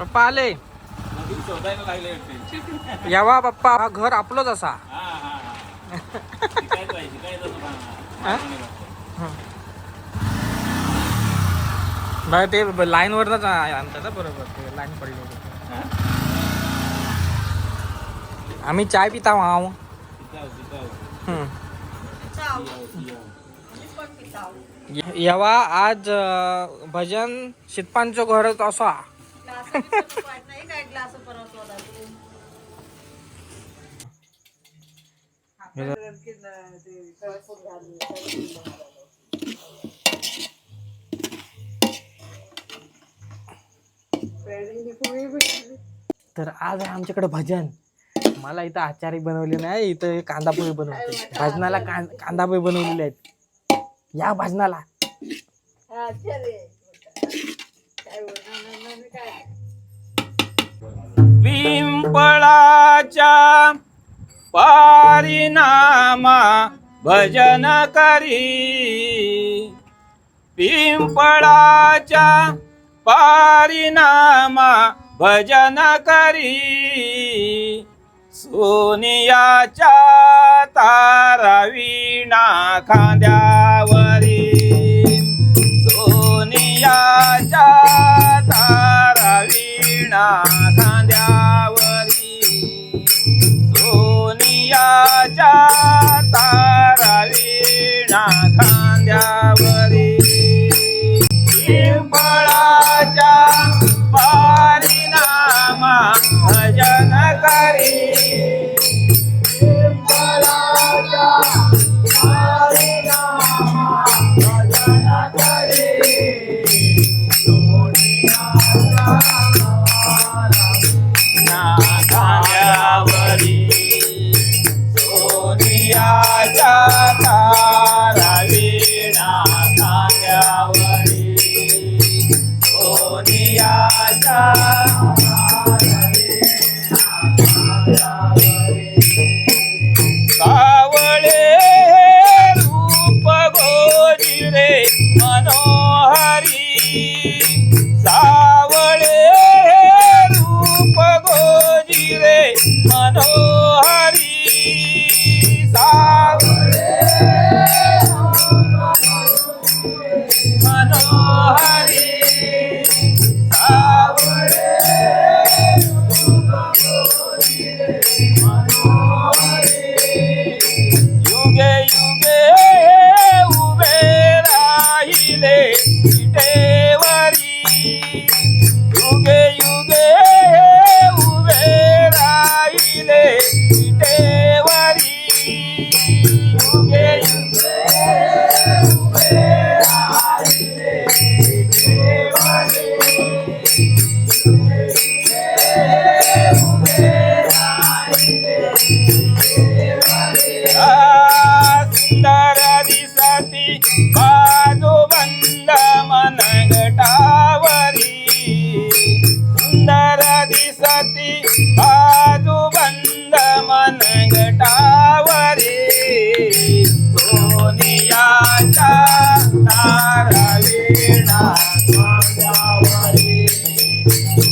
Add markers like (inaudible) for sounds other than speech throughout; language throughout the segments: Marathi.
पप्पा आले. यावा पप्पा हा घर आपलंच असा. नाही ते लाईन वरच आणतात ना बरोबर. ते लाईन पडली आम्ही चाय पिता हो, आहो. शिकाव आज भजन शितपांचो घरच असा. तर आज आहे आमच्याकडे भजन. मला इथं आचारी बनवले नाही इथं कांदा पोहे बनवते. भजनाला कां- कांदा पोहे बनवलेले आहेत. या भजनाला. पिंपळाच्या पारिनामा भजन करी. पिंपळाच्या पारिनामा भजन करी. सोनियाच्या तारा खांद्या Yeah. (laughs) सोनियाच्या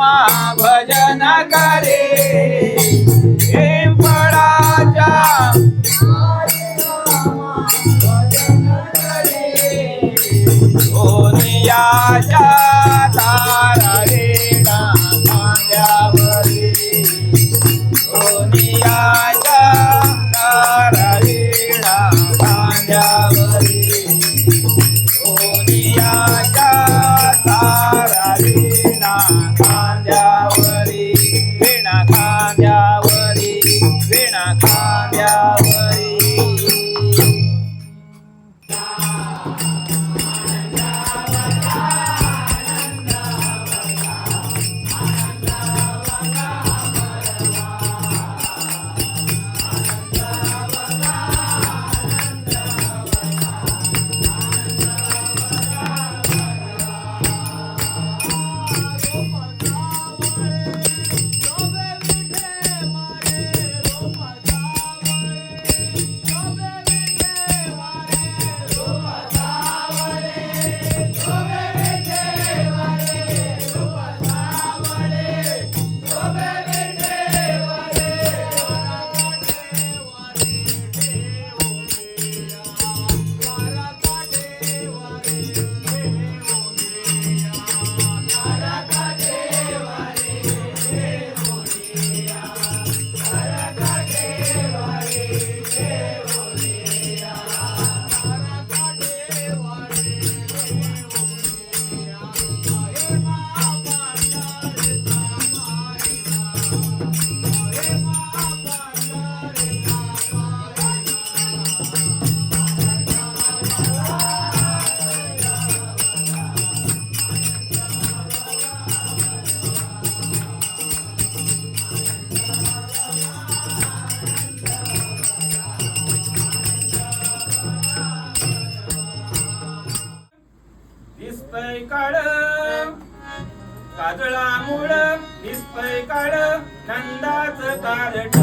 नामा भजन करे पिंपळाच्या सोनियाच्या तारवेणा दिसतय काळ. काजळा मुळ दिसतय काळ. नंदाच कारट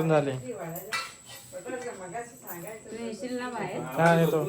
भरून झाले काय येतो.